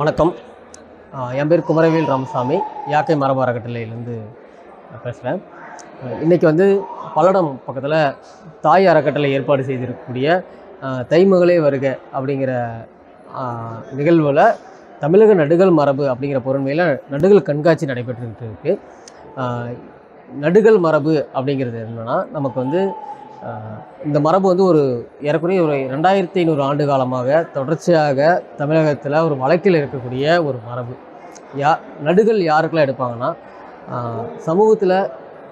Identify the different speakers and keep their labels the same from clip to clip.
Speaker 1: வணக்கம். என் பேர் குமரவேல் ராமசாமி. யாக்கை மரபு அறக்கட்டளையிலேருந்து பேசுகிறேன் இன்றைக்கி வந்து பல்லடம் பக்கத்தில் தாய் அறக்கட்டளை ஏற்பாடு செய்திருக்கக்கூடிய தைமகளே வருக அப்படிங்கிற நிகழ்வில் தமிழக நடுகள் மரபு அப்படிங்கிற பொருண்மையில் நடுகள் கண்காட்சி நடைபெற்றுட்டு இருக்குது நடுகள் மரபு அப்படிங்கிறது என்னென்னா நமக்கு வந்து இந்த மரபு வந்து ஒரு ஏறக்குறைய ஒரு ரெண்டாயிரத்தி ஐநூறு ஆண்டு காலமாக தொடர்ச்சியாக தமிழகத்தில் ஒரு வழக்கில் இருக்கக்கூடிய ஒரு மரபு. யா நடுகள் யாருக்கெல்லாம் எடுப்பாங்கன்னா சமூகத்தில்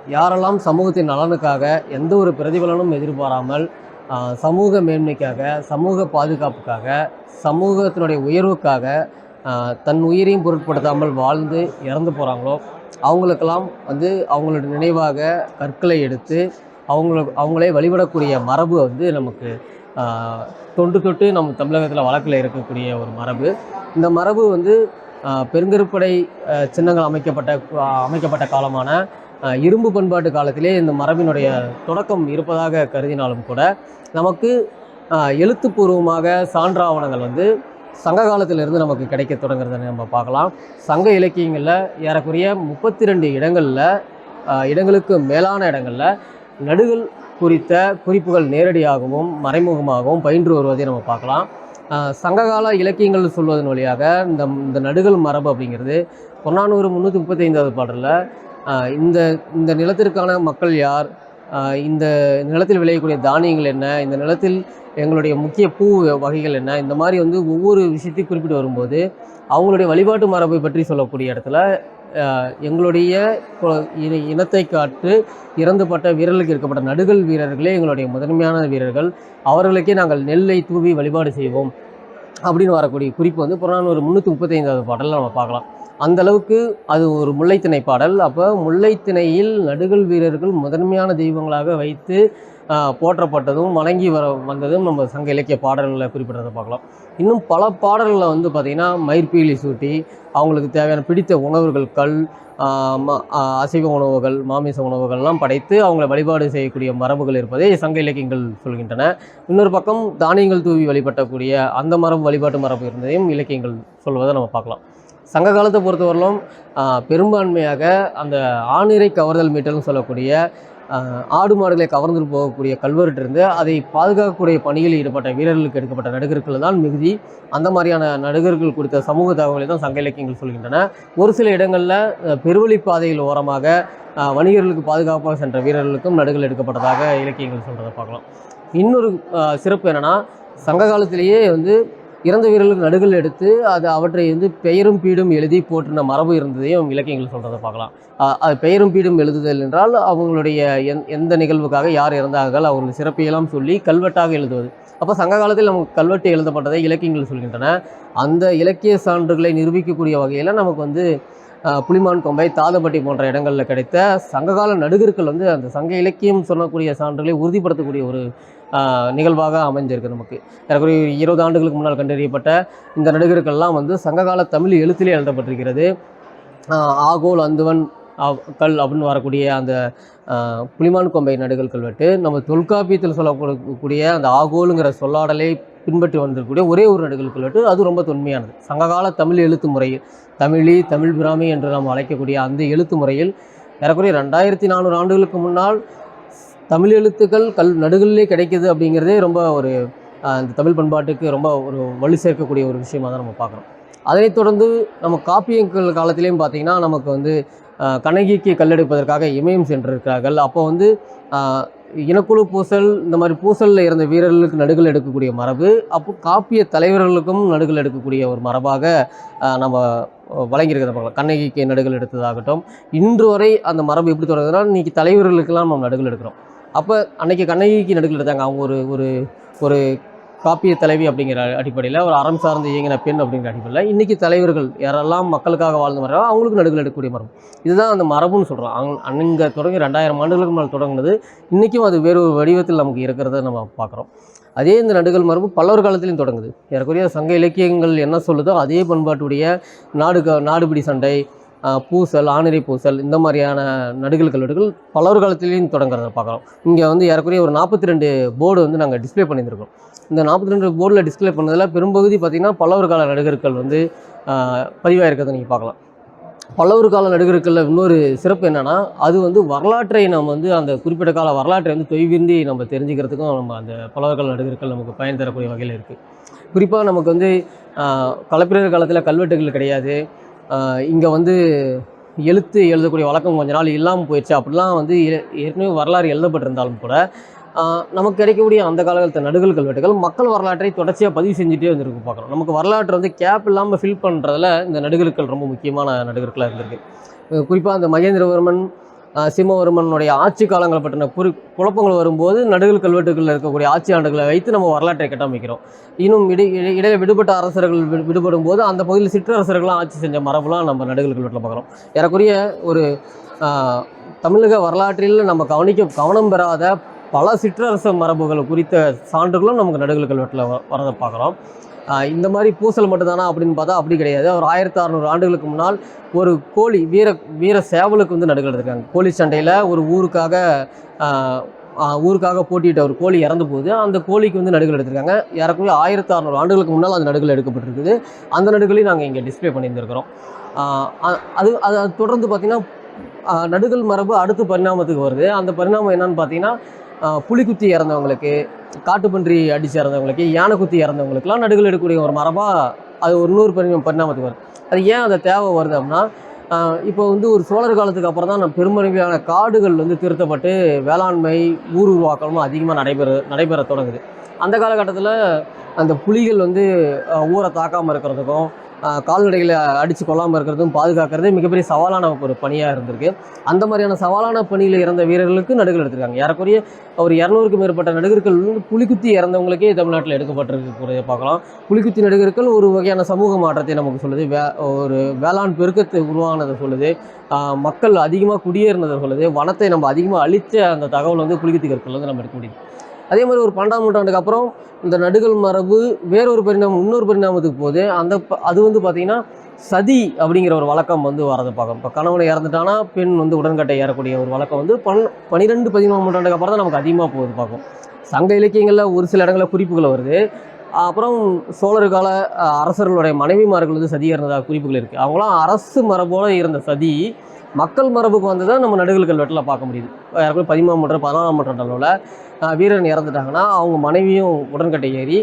Speaker 1: யாரெல்லாம் சமூகத்தின் நலனுக்காக எந்த ஒரு பிரதிபலனும் எதிர்பாராமல் சமூக மேன்மைக்காக சமூக பாதுகாப்புக்காக சமூகத்தினுடைய உயர்வுக்காக தன் உயிரையும் பொருட்படுத்தாமல் வாழ்ந்து இறந்து போகிறாங்களோ அவங்களுக்கெல்லாம் வந்து அவங்களோட நினைவாக கற்களை எடுத்து அவங்களுக்கு அவங்களே வழிபடக்கூடிய மரபு வந்து நமக்கு தொண்டு தொட்டு நம்ம தமிழகத்தில் வழக்கில் இருக்கக்கூடிய ஒரு மரபு. இந்த மரபு வந்து பெருங்கருப்படை சின்னங்கள் அமைக்கப்பட்ட அமைக்கப்பட்ட காலமான இரும்பு பண்பாட்டு காலத்திலே இந்த மரபினுடைய தொடக்கம் இருப்பதாக கருதினாலும் கூட நமக்கு எழுத்துப்பூர்வமாக சான்றாவணங்கள் வந்து சங்க காலத்திலிருந்து நமக்கு கிடைக்க தொடங்குறத நம்ம பார்க்கலாம். சங்க இலக்கியங்களில் ஏறக்குறைய முப்பத்தி ரெண்டு இடங்களில் இடங்களுக்கு மேலான இடங்களில் நடுகள் குறித்த குறிப்புகள் நேரடியாகவும் மறைமுகமாகவும் பயின்று வருவதை நம்ம பார்க்கலாம். சங்ககால இலக்கியங்கள் சொல்வதன் வழியாக இந்த இந்த நடுகள் மரபு அப்படிங்கிறது பொன்னானூறு முந்நூற்றி முப்பத்தைந்தாவது பாடலில் இந்த இந்த நிலத்திற்கான மக்கள் யார்? இந்த நிலத்தில் விளையக்கூடிய தானியங்கள் என்ன? இந்த நிலத்தில் எங்களுடைய முக்கிய பூ வகைகள் என்ன? இந்த மாதிரி வந்து ஒவ்வொரு விஷயத்தையும் குறிப்பிட்டு வரும்போது அவங்களுடைய வழிபாட்டு மரபை பற்றி சொல்லக்கூடிய இடத்துல எங்களுடைய இனத்தை காட்டு இறந்துபட்ட வீரர்களுக்கு இருக்கப்பட்ட நடுகள் வீரர்களே எங்களுடைய முதன்மையான வீரர்கள். அவர்களுக்கே நாங்கள் நெல்லை தூவி வழிபாடு செய்வோம் அப்படின்னு வரக்கூடிய குறிப்பு வந்து புறநானூறு முந்நூற்றி முப்பத்தைந்தாவது பாடலில் நம்ம பார்க்கலாம். அந்த அளவுக்கு அது ஒரு முல்லைத்திணை பாடல். அப்போ முல்லைத்திணையில் நடுகள் வீரர்கள் முதன்மையான தெய்வங்களாக வைத்து போற்றப்பட்டதும் வணங்கி வர வந்ததும் நம்ம சங்க இலக்கிய பாடல்களில் குறிப்பிட்டதை பார்க்கலாம். இன்னும் பல பாடல்களில் வந்து பார்த்திங்கன்னா மயிர்பீலி சூட்டி அவங்களுக்கு தேவையான பிடித்த உணவுகள் கல் ம- அசைவ உணவுகள் மாமிச உணவுகள்லாம் படைத்து அவங்களை வழிபாடு செய்யக்கூடிய மரபுகள் இருப்பதை சங்க இலக்கியங்கள் சொல்கின்றன. இன்னொரு பக்கம் தானியங்கள் தூவி வழிபட்டக்கூடிய அந்த மரபு வழிபாட்டு மரபு இருந்ததையும் இலக்கியங்கள் சொல்வதை நம்ம பார்க்கலாம். சங்க காலத்தை பொறுத்தவரையிலும் பெரும்பான்மையாக அந்த ஆணிரை கவர்தல் மீட்டல்னு சொல்லக்கூடிய ஆடு மாடுகளை கவர்ந்து போகக்கூடிய கல்வெட்டிருந்து அதை பாதுகாக்கக்கூடிய பணியில் ஈடுபட்ட வீரர்களுக்கு எடுக்கப்பட்ட நடுகர்கள் தான் மிகுதி. அந்த மாதிரியான நடுகர்கள் கொடுத்த சமூக தகவலை தான் சங்க இலக்கியங்கள் சொல்கின்றன. ஒரு சில இடங்களில் பெருவழி பாதையில் ஓரமாக வணிகர்களுக்கு பாதுகாப்பாக சென்ற வீரர்களுக்கும் நடுகள் எடுக்கப்பட்டதாக இலக்கியங்கள் சொல்கிறத பார்க்கலாம். இன்னொரு சிறப்பு என்னென்னா சங்க காலத்திலேயே வந்து இறந்த வீரர்களுக்கு நடுகள் எடுத்து அது அவற்றை வந்து பெயரும் பீடும் எழுதி போற்றின மரபு இருந்ததையும் அவங்க இலக்கியங்கள் சொல்கிறத பார்க்கலாம். அது பெயரும் பீடும் எழுதுதல் என்றால் அவங்களுடைய எந் எந்த நிகழ்வுக்காக யார் இறந்தார்கள் அவர்கள் சிறப்பையெல்லாம் சொல்லி கல்வெட்டாக எழுதுவது. அப்போ சங்க காலத்தில் நமக்கு கல்வெட்டு எழுதப்பட்டதை இலக்கியங்கள் சொல்கின்றன. அந்த இலக்கிய சான்றுகளை நிரூபிக்கக்கூடிய வகையில் நமக்கு வந்து புலிமான் கொம்பை தாதப்பட்டி போன்ற இடங்களில் கிடைத்த சங்ககால நடுகர்கள் வந்து அந்த சங்க இலக்கியம் சொல்லக்கூடிய சான்றுகளை உறுதிப்படுத்தக்கூடிய ஒரு நிகழ்வாக அமைஞ்சிருக்கு நமக்கு. ஏறக்குறைய இருபது ஆண்டுகளுக்கு முன்னால் கண்டறியப்பட்ட இந்த நடிகர்கள்லாம் வந்து சங்ககால தமிழ் எழுத்திலே எழுதப்பட்டிருக்கிறது. ஆகோல் அந்துவன் அவ்- கல் அப்படின்னு வரக்கூடிய அந்த புலிமான் கொம்பை நடுகள் கல்வெட்டு நம்ம தொல்காப்பியத்தில் சொல்லக்கூடிய அந்த ஆகோலுங்கிற சொல்லாடலை பின்பற்றி வந்திருக்கக்கூடிய ஒரே ஒரு நடுகள் கல்வெட்டு அது ரொம்ப தொன்மையானது. சங்ககால தமிழ் எழுத்து முறையில் தமிழி தமிழ் பிராமி என்று நாம் அழைக்கக்கூடிய அந்த எழுத்து முறையில் ஏறக்குறைய ரெண்டாயிரத்தி நானூறு ஆண்டுகளுக்கு முன்னால் தமிழ் எழுத்துக்கள் கல் நடுகளிலே கிடைக்கிது அப்படிங்கிறதே ரொம்ப ஒரு இந்த தமிழ் பண்பாட்டுக்கு ரொம்ப ஒரு வலு சேர்க்கக்கூடிய ஒரு விஷயமாக தான் நம்ம பார்க்குறோம். அதனைத் தொடர்ந்து நம்ம காப்பியங்கள் காலத்திலையும் பார்த்திங்கன்னா நமக்கு வந்து கண்ணகிக்கு கல்லெடுப்பதற்காக இமயம் சென்றிருக்கிறார்கள். அப்போ வந்து இனக்குழு பூசல் இந்த மாதிரி பூசலில் இருந்த வீரர்களுக்கு நடுகள் எடுக்கக்கூடிய மரபு அப்போ காப்பிய தலைவர்களுக்கும் நடுகள் எடுக்கக்கூடிய ஒரு மரபாக நம்ம வழங்கியிருக்கிறத பார்க்கலாம் கண்ணகிக்கு நடுகள் எடுத்ததாகட்டும் இன்று வரை அந்த மரபு எப்படி தொடங்குதுன்னா இன்றைக்கி தலைவர்களுக்கெல்லாம் நம்ம நடுகள் எடுக்கிறோம். அப்போ அன்னைக்கு கண்ணகிக்கு நடுகள் எடுத்தாங்க அவங்க ஒரு ஒரு ஒரு காப்பிய தலைவி அப்படிங்கிற அடிப்படையில் ஒரு அறம் சார்ந்து இயங்கின பெண் அப்படிங்கிற அடிப்படையில் இன்றைக்கி தலைவர்கள் யாரெல்லாம் மக்களுக்காக வாழ்ந்து வரோ அவங்களுக்கு நடுகள் எடுக்கக்கூடிய மரபு இதுதான் அந்த மரபுன்னு சொல்கிறோம் அங் அங்கே தொடங்கி ரெண்டாயிரம் ஆண்டுகளுக்கு மேலே தொடங்குனது. இன்றைக்கும் அது வேறு ஒரு வடிவத்தில் நமக்கு இருக்கிறத நம்ம பார்க்குறோம். அதே இந்த நடுகள் மரபு பல்லவர் காலத்திலையும் தொடங்குது. ஏறக்குறைய சங்க இலக்கியங்கள் என்ன சொல்லுதோ அதே பண்பாட்டுடைய நாடு க நாடுபிடி சண்டை பூசல் ஆனரி பூசல் இந்த மாதிரியான நடுகள் கல்வெட்டுகள் பல்லவர் காலத்திலையும் தொடங்குறத பார்க்குறோம். இங்கே வந்து ஏறக்குறைய ஒரு நாற்பத்தி ரெண்டு போர்டு வந்து நாங்கள் டிஸ்ப்ளே பண்ணியிருக்கோம் இந்த நாற்பத்தி ரெண்டு போர்டில் டிஸ்ப்ளே பண்ணதில் பெரும்பகுதி பார்த்திங்கன்னா பல்லவர் கால நடுகர்கள் வந்து பதிவாக இருக்கிறத நீங்கள் பார்க்கலாம். பல்லவர் கால நடுகர்களில் இன்னொரு சிறப்பு என்னென்னா அது வந்து வரலாற்றை நம்ம வந்து அந்த குறிப்பிட்ட கால வரலாற்றை வந்து தொய்வின்றி நம்ம தெரிஞ்சுக்கிறதுக்கும் நம்ம அந்த பல்லவர் கால நடுகர்கள் நமக்கு பயன் தரக்கூடிய வகையில் இருக்குது குறிப்பாக நமக்கு வந்து கலப்பிரர் காலத்தில் கல்வெட்டுகள் கிடையாது. இங்கே வந்து எழுத்து எழுதக்கூடிய வழக்கம் கொஞ்ச நாள் இல்லாமல் போயிடுச்சு. அப்படிலாம் வந்து ஏ- ஏற்கனவே வரலாறு எழுதப்பட்டிருந்தாலும் கூட நமக்கு கிடைக்கக்கூடிய அந்த காலகட்ட நடுகள் கல்வெட்டுகள் மக்கள் வரலாற்றை தொடர்ச்சியாக பதிவு செஞ்சுட்டே வந்துருக்கு பார்க்குறோம். நமக்கு வரலாற்றை வந்து கேப் இல்லாமல் ஃபில் பண்ணுறதுல இந்த நடுகர்கள் ரொம்ப முக்கியமான நடுகர்களாக இருந்திருக்கு. குறிப்பாக அந்த மகேந்திரவர்மன் ஆஹ், சிம்மவர்மனுடைய ஆட்சி காலங்களை பற்றின குறி குழப்பங்கள் வரும்போது நடுகள் கல்வெட்டுகளில் இருக்கக்கூடிய ஆட்சி ஆண்டுகளை வைத்து நம்ம வரலாற்றை கட்டமைக்கிறோம். இன்னும் இடை இடை- இடையில விடுபட்ட அரசர்கள் விடுபடும் போது அந்த பகுதியில் சிற்றரசர்கள்லாம் ஆட்சி செஞ்ச மரபுலாம் நம்ம நடுகள் கல்வெட்டில் பார்க்குறோம். ஏறக்குரிய ஒரு தமிழக வரலாற்றில் நம்ம கவனிக்க கவனம் பெறாத பல சிற்றரச மரபுகள் குறித்த சான்றுகளும் நமக்கு நடுகள் கல்வெட்டில் வ வரதை பார்க்குறோம். இந்த மாதிரி பூசல் மட்டும்தானா அப்படின்னு பார்த்தா அப்படி கிடையாது. ஒரு ஆயிரத்தி அறநூறு ஆண்டுகளுக்கு முன்னால் ஒரு கோழி வீர வீர சேவலுக்கு வந்து நடுகள் எடுத்திருக்காங்க கோழி சண்டையில் ஒரு ஊருக்காக ஊருக்காக போட்டியிட்ட ஒரு கோழி இறந்து போகுது. அந்த கோழிக்கு வந்து நடுகள் எடுத்திருக்காங்க. ஏறக்குறைய ஆயிரத்தி அறநூறு ஆண்டுகளுக்கு முன்னால் அந்த நடுகள் எடுக்கப்பட்டிருக்குது. அந்த நடுகளையும் நாங்கள் இங்கே டிஸ்ப்ளே பண்ணியிருந்திருக்கிறோம். அது அது அது தொடர்ந்து பார்த்திங்கன்னா நடுகள் மரபு அடுத்த பரிணாமத்துக்கு வருது. அந்த பரிணாமம் என்னன்னு பார்த்தீங்கன்னா புலிக்குத்தி இறந்தவங்களுக்கு காட்டுப்பன்றி அடித்து இறந்தவங்களுக்கு யானை குத்தி இறந்தவங்களுக்குலாம் நடுகள் எடுக்கக்கூடிய ஒரு மரபாக அது ஒரு நூறு பரிணாம பரிணாமத்துக்கு வருது. அது ஏன் அந்த தேவை வருது அப்படின்னா இப்போ வந்து ஒரு சோழர் காலத்துக்கு அப்புறம் தான் நம்ம பெருமளவிலான காடுகள் வந்து திருத்தப்பட்டு வேளாண்மை ஊர் உருவாக்கமும் அதிகமாக நடைபெற நடைபெற தொடங்குது. அந்த காலகட்டத்தில் அந்த புலிகள் வந்து ஊரை தாக்காமல் இருக்கிறதுக்கும் கால்நடைகளை அடித்து கொள்ளாமல் இருக்கிறதும் பாதுகாக்கிறது மிகப்பெரிய சவாலான ஒரு பணியாக இருந்திருக்கு. அந்த மாதிரியான சவாலான பணியில் இறந்த வீரர்களுக்கு நடுகள் எடுத்திருக்காங்க. ஏறக்குறைய ஒரு இரநூறுக்கும் மேற்பட்ட நடுகர்கள் வந்து புலிக்குத்தி இறந்தவங்களுக்கே தமிழ்நாட்டில் எடுக்கப்பட்டிருக்கக்கூடிய பார்க்கலாம். புலிக்குத்தி நடுகர்கள் ஒரு வகையான சமூக மாற்றத்தை நமக்கு சொல்லுது. வே ஒரு வேளாண் பெருக்கத்தை உருவானதை சொல்லுது. மக்கள் அதிகமாக குடியேறினதை சொல்லுது. வனத்தை நம்ம அதிகமாக அழித்த அந்த தகவல் வந்து புலிக்குத்தி கற்கள் வந்து நம்ம எடுக்க முடியுது. அதே மாதிரி ஒரு பன்னெண்டாம் நூற்றாண்டுக்கு அப்புறம் இந்த நடுகள் மரபு வேறொரு பரிணாமம் இன்னொரு பரிணாமத்துக்கு போகுது. அந்த ப- அது வந்து பார்த்திங்கன்னா சதி அப்படிங்கிற ஒரு வழக்கம் வந்து வரதை பார்க்கணும். இப்போ கணவனை இறந்துட்டானா பெண் வந்து உடன்கட்டை ஏறக்கூடிய ஒரு வழக்கம் வந்து பன் பன்னிரெண்டு பதிமூணு நூற்றாண்டுக்கு அப்புறம் தான் நமக்கு அதிகமாக போகுது பார்க்கும் சங்க இலக்கியங்களில் ஒரு சில இடங்களில் குறிப்புகள் வருது. அப்புறம் சோழர் கால அரசர்களுடைய மனைவிமார்கள் வந்து சதி இருந்ததாக குறிப்புகள் இருக்குது அவங்களாம் அரசு மரபோடு இருந்த சதி மக்கள் மரபுக்கு வந்து தான் நம்ம நடுகள் கல்வெட்டில் பார்க்க முடியுது. யாருக்கும் பதிமூணாம் நூற்றாண்டு பதினாலாம் நூற்றாண்டு அளவில் வீரன் இறந்துட்டாங்கன்னா அவங்க மனைவியும் உடன்கட்டை ஏறி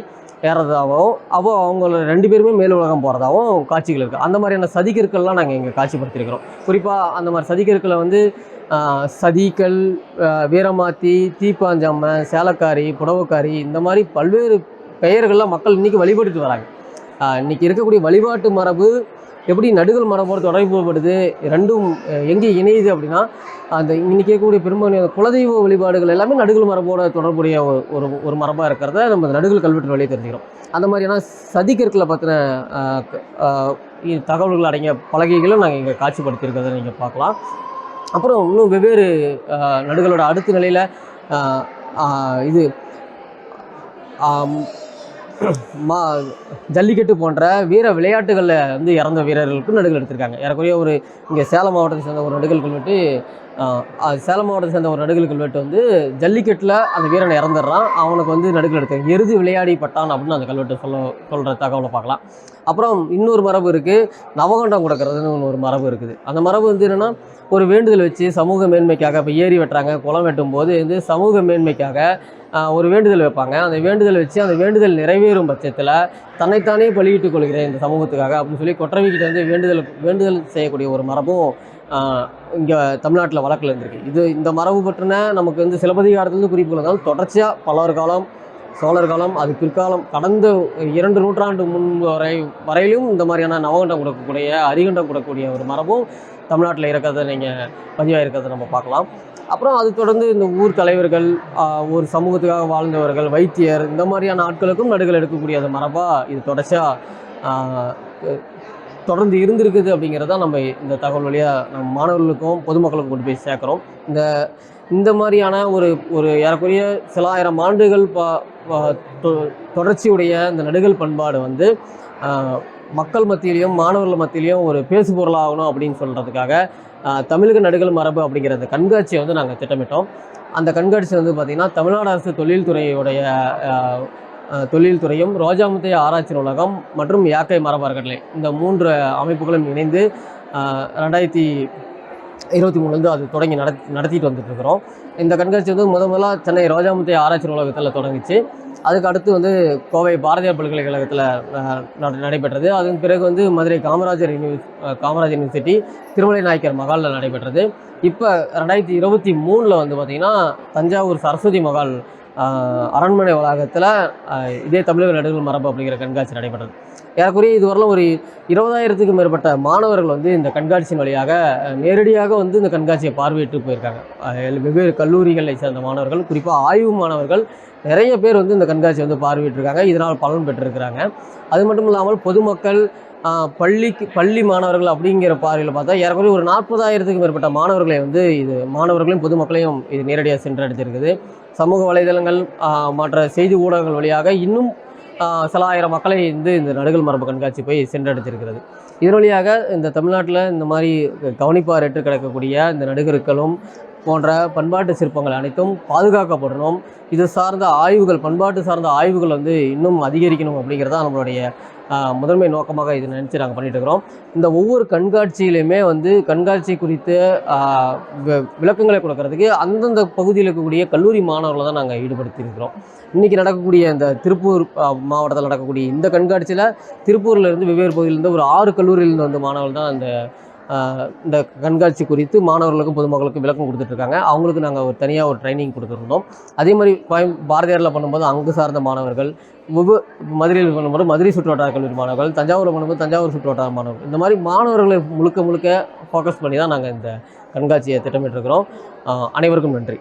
Speaker 1: ஏறதாகவும் அப்போ அவங்களோட ரெண்டு பேருமே மேல் உலகம் போகிறதாகவும் காட்சிகள் இருக்குது அந்த மாதிரியான சதிகற்கள்லாம் நாங்கள் இங்கே காட்சிப்படுத்தியிருக்கிறோம் குறிப்பாக அந்த மாதிரி சதிக்கற்களை வந்து சதிக்கள் சதிகள் வீரமாத்தி தீப்பாஞ்சம்ம சேலக்காரி புடவக்காரி இந்த மாதிரி பல்வேறு பெயர்கள்லாம் மக்கள் இன்றைக்கி வழிபட்டுட்டு வராங்க. இன்றைக்கி இன்னைக்கு இருக்கக்கூடிய வழிபாட்டு மரபு எப்படி நடுகள் மரபோடு தொடர்புபடுது ரெண்டும் எங்கே இணையுது அப்படின்னா அந்த இன்னைக்கு இருக்கக்கூடிய பெரும்பான்மை குலதெய்வ வழிபாடுகள் எல்லாமே நடுகள் மரபோட தொடர்புடைய ஒரு ஒரு மரபாக இருக்கிறத நம்ம நடுகள் கல்வெட்டு வழியை தெரிஞ்சுக்கிறோம். அந்த மாதிரியான சதிக்கற்களை பற்றின தகவல்கள் அடங்கிய பலகைகளும் நாங்கள் இங்கே காட்சிப்படுத்தியிருக்கிறத நீங்கள் பார்க்கலாம். அப்புறம் இன்னும் வெவ்வேறு நடுகளோட அடுத்த நிலையில் இது மா ஜல்லிக்கட்டு போன்ற வீர விளையாட்டுகளில் வந்து இறந்த வீரர்களுக்கும் நடுகள் எடுத்திருக்காங்க. ஏறக்குறைய ஒரு இங்கே சேலம் மாவட்டத்தை சேர்ந்த ஒரு நடுகள் கல்வெட்டு சேலம் மாவட்டத்தை சேர்ந்த ஒரு நடுகள் கல்வெட்டு வந்து ஜல்லிக்கட்டில் அந்த வீரன் இறந்துடுறான். அவனுக்கு வந்து நடுகள் எடுத்தாங்க எருது விளையாடி பட்டான் அப்படின்னு அந்த கல்வெட்டு சொல்ல சொல்கிற தகவலை பார்க்கலாம். அப்புறம் இன்னொரு மரபு இருக்குது நவகண்டம் கொடுக்கறதுன்னு ஒரு மரபு இருக்குது. அந்த மரபு வந்து என்னென்னா ஒரு வேண்டுதல் வச்சு சமூக மேன்மைக்காக இப்போ ஏரி வெட்டுறாங்க குளம் வெட்டும் போது வந்து சமூக மேன்மைக்காக ஒரு வேண்டுதல் வைப்பாங்க. அந்த வேண்டுதல் வச்சு அந்த வேண்டுதல் நிறைவேறும் பட்சத்தில் தன்னைத்தானே பலியிட்டுக் கொள்கிறேன் இந்த சமூகத்துக்காக அப்படின்னு சொல்லி கொற்றவைக்கிட்ட வந்து வேண்டுதல் வேண்டுதல் செய்யக்கூடிய ஒரு மரபும் இங்கே தமிழ்நாட்டில் வழக்கில் இருந்திருக்கு. இது இந்த மரபு பற்றின நமக்கு வந்து சிலப்பதிகாரத்துலேருந்து குறிப்புகள் இருந்தாலும் தொடர்ச்சியாக பலர் காலம் சோழர் காலம் அது பிற்காலம் கடந்த இரண்டு நூற்றாண்டு முன் வரை வரையிலும் இந்த மாதிரியான நவகண்டம் கொடுக்கக்கூடிய அரிகண்டம் கொடுக்கக்கூடிய ஒரு மரபும் தமிழ்நாட்டில் இருக்கிறத நீங்கள் பதிவாக இருக்கிறத நம்ம பார்க்கலாம். அப்புறம் அது தொடர்ந்து இந்த ஊர் தலைவர்கள் ஒரு சமூகத்துக்காக வாழ்ந்தவர்கள் வைத்தியர் இந்த மாதிரியான ஆட்களுக்கும் நடுகள் எடுக்கக்கூடிய அந்த மரபாக இது தொடர்ச்சியாக தொடர்ந்து இருந்திருக்குது அப்படிங்கிறத நம்ம இந்த தகவல் வழியாக நம்ம மாணவர்களுக்கும் பொதுமக்களுக்கும் கொண்டு போய் சேர்க்குறோம். இந்த இந்த மாதிரியான ஒரு ஒரு ஏறக்குறைய சில ஆயிரம் ஆண்டுகள் தொ- தொடர்ச்சியுடைய இந்த நடுகள் பண்பாடு வந்து மக்கள் மத்தியிலையும் மாணவர்கள் மத்தியிலையும் ஒரு பேசு பொருளாகணும் அப்படின்னு சொல்கிறதுக்காக தமிழக நடுகள் மரபு அப்படிங்கிற அந்த கண்காட்சியை வந்து நாங்கள் திட்டமிட்டோம். அந்த கண்காட்சி வந்து பார்த்திங்கன்னா தமிழ்நாடு அரசு தொழில்துறையுடைய தொழில்துறையும் அஹ், ரோஜாமுத்தைய ஆராய்ச்சி நூலகம் மற்றும் யாக்கை மரபு இந்த மூன்று அமைப்புகளும் இணைந்து ரெண்டாயிரத்தி இருபத்தி மூணுலேருந்து அது தொடங்கி நடத்தி நடத்திட்டு வந்துட்டுருக்குறோம். இந்த கண்காட்சி வந்து முத முதலாக சென்னை ரோஜாமுத்தை ஆராய்ச்சி நூலகத்தில் தொடங்கிச்சு. அதுக்கு அடுத்து வந்து கோவை பாரதியார் பல்கலைக்கழகத்தில் நடைபெற்றது. அதன் பிறகு வந்து மதுரை காமராஜர் யூனிவர்ஸ் காமராஜர் யூனிவர்சிட்டி திருமலை நாயக்கர் மகாலில் நடைபெற்றது. இப்போ ரெண்டாயிரத்தி இருபத்தி மூணில் வந்து பார்த்திங்கன்னா தஞ்சாவூர் சரஸ்வதி மகால் அரண்மனை வளாகத்தில் இதே தமிழக நடுகள் மரபு அப்படிங்கிற கண்காட்சி நடைபெற்றது. ஏறக்குறைய இதுவரையிலும் ஒரு இருபதாயிரத்துக்கும் மேற்பட்ட மாணவர்கள் வந்து இந்த கண்காட்சியின் வழியாக நேரடியாக வந்து இந்த கண்காட்சியை பார்வையிட்டு போயிருக்காங்க. வெவ்வேறு கல்லூரிகளை சேர்ந்த மாணவர்கள் குறிப்பாக ஆய்வு மாணவர்கள் நிறைய பேர் வந்து இந்த கண்காட்சியை வந்து பார்வையிட்டிருக்காங்க. இதனால் பலன் பெற்றிருக்கிறாங்க. அது மட்டும் இல்லாமல் பொதுமக்கள் பள்ளிக்கு பள்ளி மாணவர்கள் அப்படிங்கிற பார்வையில் பார்த்தா ஏறக்குறைய ஒரு நாற்பதாயிரத்துக்கும் மேற்பட்ட மாணவர்களை வந்து இது மாணவர்களையும் பொதுமக்களையும் இது நேரடியாக சென்றடைஞ்சிருக்குது. சமூக வலைதளங்கள் மற்ற செய்தி ஊடகங்கள் வழியாக இன்னும் சில ஆயிரம் மக்களை வந்து இந்த நடுகள் மரபு கண்காட்சி போய் சென்றடைஞ்சிருக்கிறது. இதன் வழியாக இந்த தமிழ்நாட்டில் இந்த மாதிரி கவனிப்பாரற்று கிடக்கக்கூடிய இந்த நடுகருக்களும் போன்ற பண்பாட்டு சிற்பங்கள் அனைத்தும் பாதுகாக்கப்படணும் இது சார்ந்த ஆய்வுகள் பண்பாட்டு சார்ந்த ஆய்வுகள் வந்து இன்னும் அதிகரிக்கணும் அப்படிங்கிறது தான் நம்மளுடைய முதன்மை நோக்கமாக இது நினச்சி நாங்கள் பண்ணிட்டுருக்கிறோம் இந்த ஒவ்வொரு கண்காட்சியிலையுமே வந்து கண்காட்சி குறித்து வி- விளக்கங்களை கொடுக்கறதுக்கு அந்தந்த பகுதியில் இருக்கக்கூடிய கல்லூரி மாணவர்களை தான் நாங்கள் ஈடுபடுத்தியிருக்கிறோம் இன்றைக்கி நடக்கக்கூடிய இந்த திருப்பூர் மாவட்டத்தில் நடக்கக்கூடிய இந்த கண்காட்சியில் திருப்பூரில் இருந்து வெவ்வேறு பகுதியிலேருந்து ஒரு ஆறு கல்லூரியிலேருந்து வந்து மாணவர்கள் தான் அந்த இந்த கண்காட்சி குறித்து மாணவர்களுக்கும் பொதுமக்களுக்கும் விளக்கம் கொடுத்துட்ருக்காங்க. அவங்களுக்கு நாங்கள் ஒரு தனியாக ஒரு ட்ரைனிங் கொடுத்துருந்தோம். அதே மாதிரி கோயம் பாரதியாரில் பண்ணும்போது அங்கு சார்ந்த மாணவர்கள் ஒவ்வொரு மதுரையில் பண்ணும்போது மதுரை சுற்றுவட்டார கல்லூரி மாணவர்கள் தஞ்சாவூரில் பண்ணும்போது தஞ்சாவூர் சுற்றுவட்டார மாணவர்கள். இந்த மாதிரி மாணவர்களை முழுக்க முழுக்க ஃபோக்கஸ் பண்ணி தான் நாங்கள் இந்த கண்காட்சியை திட்டமிட்டிருக்கிறோம். அனைவருக்கும் நன்றி.